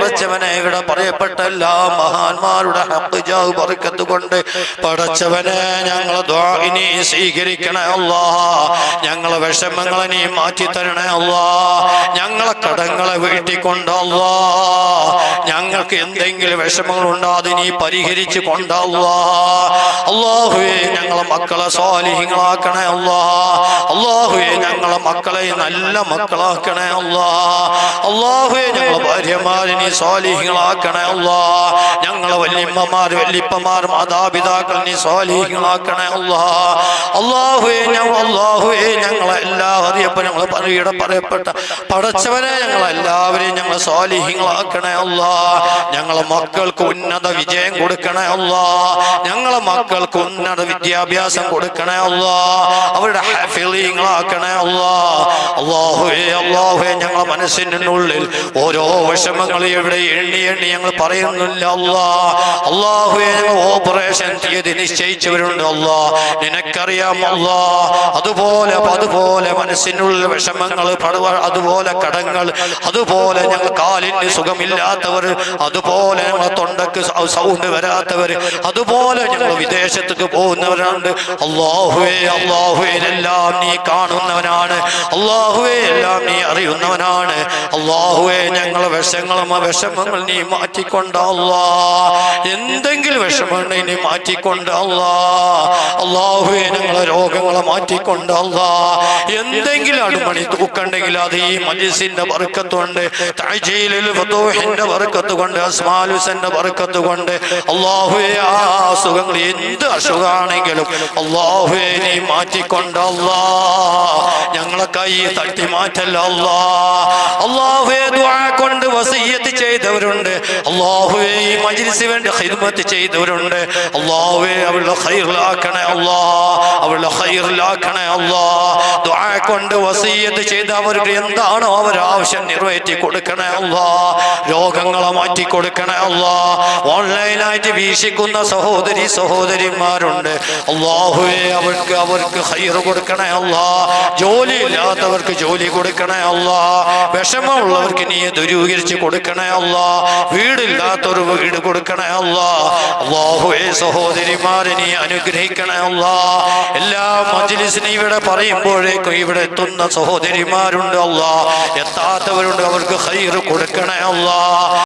പടച്ചവനെ ഇവിടെ പറയപ്പെട്ട എല്ലാ മഹാന്മാരുടെ ഹക്കുജാവ് ജാഹ് ബർക്കത്ത് കൊണ്ട് പടച്ചവനെ ഞങ്ങളെ ദ്വാഇനി സ്വീകരിക്കണേ അല്ലാ ഞങ്ങളെ വിഷമങ്ങളെ നീ മാറ്റി തരണേ അല്ലാ ഞങ്ങളെ കടങ്ങളെ വീട്ടിക്കൊണ്ടല്ലാ ഞങ്ങൾക്ക് എന്തെങ്കിലും വിഷമങ്ങൾ ഉണ്ടാതെ നീ പരിഹരിച്ചു കൊണ്ടല്ലാ അള്ളാഹുവേ ഞങ്ങളെ മക്കളെ സ്വാലിഹിങ്ങളാക്കണേ അല്ലാ. അള്ളാഹുയെ ഞങ്ങളെ മക്കളെ നല്ല മക്കളാക്കണേ അല്ലാ. അള്ളാഹുയെ ഞങ്ങളെ ഭാര്യമാരിനെ സ്വാലിഹിങ്ങളാക്കണേ അല്ലാ. ഞങ്ങളെ വല്യമ്മമാർ വല്യപ്പമാർ മാതാപിതാക്കൾ നീ സ്വാലിഹിങ്ങളാക്കണേ അല്ലാ. അള്ളാഹുയെ ഞങ്ങൾ അള്ളാഹുയെ ഞങ്ങളെ എല്ലാ അറിയപ്പോ ഞങ്ങൾ പറയുടെ പറയപ്പെട്ട പടച്ചവനെ ഞങ്ങളെല്ലാവരെയും ഞങ്ങൾ സ്വാലിഹിങ്ങളാക്കണേ അല്ലാ. ഞങ്ങളെ മക്കൾക്ക് ഉന്നത വിജയം കൊടുക്കണേ അല്ലാ. ഞങ്ങളെ മക്കൾക്ക് ഉന്നത വിദ്യാഭ്യാസം കൊടുക്കണേ അല്ലാ. അവരുടെ ഹാഫിളീങ്ങളാക്കണേ അല്ലാ. അള്ളാഹുവേ അള്ളാഹുവേ ഞങ്ങളെ മനസ്സിനുള്ളിൽ ഓരോ വിഷമങ്ങൾ ഇവിടെ എണ്ണി എണ്ണി ഞങ്ങൾ പറയുന്നില്ല അല്ലാ. അള്ളാഹുവേ ഞങ്ങൾ ഓപ്പറേഷൻ തീയതി നിശ്ചയിച്ചവരുണ്ട് അല്ലാ. നിനക്കറിയാം അല്ലാ. അതുപോലെ അതുപോലെ മനസ്സിനുള്ളിൽ വിഷമങ്ങൾ അതുപോലെ കടങ്ങൾ അതുപോലെ ഞങ്ങൾ കാലിന് സുഖമില്ലാത്തവർ അതുപോലെ ഞങ്ങളെ തൊണ്ടക്ക് സൗണ്ട് വരാത്തവർ അതുപോലെ ഞങ്ങൾ വിദേശത്തേക്ക് പോകുന്നവരുണ്ട് അള്ളാഹുവേ അള്ളാഹുവേ എല്ലാം നീ കാണുന്നവനാണ്. അള്ളാഹുവേ എല്ലാം നീ അറിയുന്നവനാണ്. അള്ളാഹുവേ ഞങ്ങളെ വിഷങ്ങളും വിഷമങ്ങൾ നീ മാറ്റിക്കൊണ്ട് എന്ത് വിഷമമുണ്ടെങ്കിൽ ഇനി മാറ്റിക്കൊണ്ട് അല്ലാ. അള്ളാഹുവേ ഞങ്ങളെ രോഗങ്ങളെ മാറ്റിക്കൊണ്ട് അല്ലാ. എന്തെങ്കിലും അടിമണി തൂക്കണ്ടെങ്കിൽ അത് ഈ മജീസിന്റെ ബർക്കത്തുകൊണ്ട് തഅജീലുൽ ഫതൂഹിന്റെ വർക്കത്ത് കൊണ്ട് അസ്മാലുസന്റെ വർക്കത്ത് കൊണ്ട് അള്ളാഹുവേ ആ അസുഖങ്ങൾ എന്ത് അസുഖമാണെങ്കിലും അള്ളാഹുവേ നീ മാറ്റിക്കൊണ്ട് അല്ലാ. ഞങ്ങളെ കൈ തട്ടി മാറ്റല്ല അല്ലാ. അള്ളാഹുവേ കൊണ്ട് വസീയത്ത് ചെയ്തവരുണ്ട്. അള്ളാഹുവേ ഈ മജിലിസിന് വേണ്ടി ഹിദ്മത്ത് ചെയ്തവരുണ്ട്. അള്ളാഹുവേ അവളുടെ ഖൈറിലാക്കണേ അള്ളാ. അവളുടെ ഖൈറിലാക്കണേ അള്ളാ. കൊണ്ട് വസീയത്ത് ചെയ്തവരുടെ എന്താണോ അവർ ആവശ്യം നിറവേറ്റി കൊടുക്കണേ അല്ലാ രോഗങ്ങളെ മാറ്റി കൊടുക്കണേ അല്ലാ. ഓൺലൈനായിട്ട് വീക്ഷിക്കുന്ന സഹോദരി സഹോദരിമാരുണ്ട്. അള്ളാഹുവേ അവർക്ക് അവർക്ക് ഹൈർ കൊടുക്കണേ അല്ലാ. ജോലി ഇല്ലാത്തവർക്ക് ജോലി കൊടുക്കണേ അല്ലാ. വിഷമമുള്ളവർക്ക് നീ ദുരൂകരിച്ച് കൊടുക്കണേ അല്ലാ. വീടില്ലാത്തൊരു വീട് കൊടുക്കണേ അല്ലാ. അള്ളാഹുവേ സഹോദരിമാരെ നീ അനുഗ്രഹിക്കണേ അല്ലാ. എല്ലാ മജ്ലിസിനും ഇവിടെ പറയുമ്പോഴേക്കും ഇവിടെ എത്തുന്ന സഹോദരിമാരുണ്ട് അല്ലാ. എത്താത്തവരുണ്ട് അവർക്ക് ഹൈർ കൊടുക്കണേ അല്ലാ